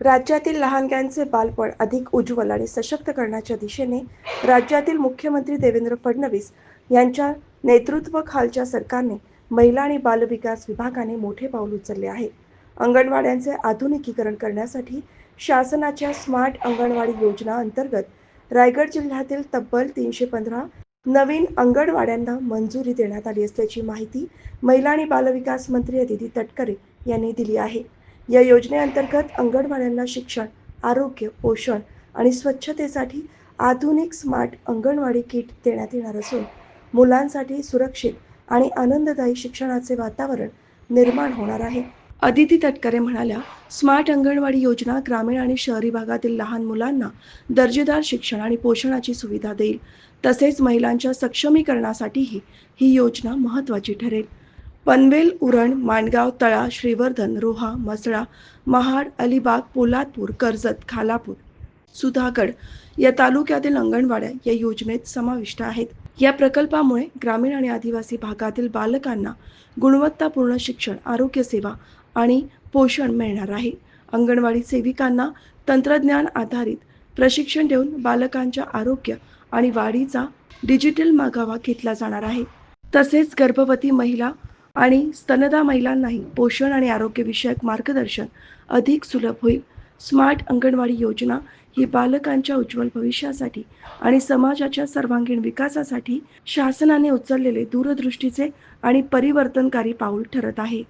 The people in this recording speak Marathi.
राज्यातील लहानग्यांचे बालपण अधिक उज्ज्वल आणि सशक्त करण्याच्या दिशेने राज्यातील मुख्यमंत्री देवेंद्र फडणवीस यांच्या नेतृत्वाखालच्या सरकारने महिला आणि बालविकास विभागाने मोठे पाऊल उचलले आहे. अंगणवाड्यांचे आधुनिकीकरण करण्यासाठी शासनाच्या स्मार्ट अंगणवाडी योजना अंतर्गत रायगड जिल्ह्यातील तब्बल तीनशे पंधरा नवीन अंगणवाड्यांना मंजुरी देण्यात आली असल्याची माहिती महिला आणि बालविकास मंत्री अदिती तटकरे यांनी दिली आहे. या योजनेअंतर्गत अंगणवाड्यांना शिक्षण आरोग्य पोषण आणि स्वच्छतेसाठी आधुनिक स्मार्ट अंगणवाडी किट देण्यात येणार असून मुलांसाठी सुरक्षित आणि आनंददायी शिक्षणाचे वातावरण निर्माण होणार आहे. अदिती तटकरे म्हणाल्या स्मार्ट अंगणवाडी योजना ग्रामीण आणि शहरी भागातील लहान मुलांना दर्जेदार शिक्षण आणि पोषणाची सुविधा देईल. तसेच महिलांच्या सक्षमीकरणासाठीही ही योजना महत्त्वाची ठरेल. पनवेल उरण माणगाव तळा श्रीवर्धन रोहा मसळा महाड अलिबाग पोलादपूर कर्जत खालापूर सुधागड या तालुक्यातील अंगणवाड्या या योजनेत समाविष्ट आहेत. या प्रकल्पामुळे ग्रामीण आणि आदिवासी भागातील बालकांना गुणवत्तापूर्ण शिक्षण आरोग्य सेवा आणि पोषण मिळणार आहे. अंगणवाडी सेविकांना तंत्रज्ञान आधारित प्रशिक्षण देऊन बालकांच्या आरोग्य आणि वाढीचा डिजिटल मागावा घेतला जाणार आहे. तसेच गर्भवती महिला आणि स्तनदा महिलांनाही पोषण आणि आरोग्यविषयक मार्गदर्शन अधिक सुलभ होईल. स्मार्ट अंगणवाडी योजना ही बालकांच्या उज्ज्वल भविष्यासाठी आणि समाजाच्या सर्वांगीण विकासासाठी शासनाने उचललेले दूरदृष्टीचे आणि परिवर्तनकारी पाऊल ठरत आहे.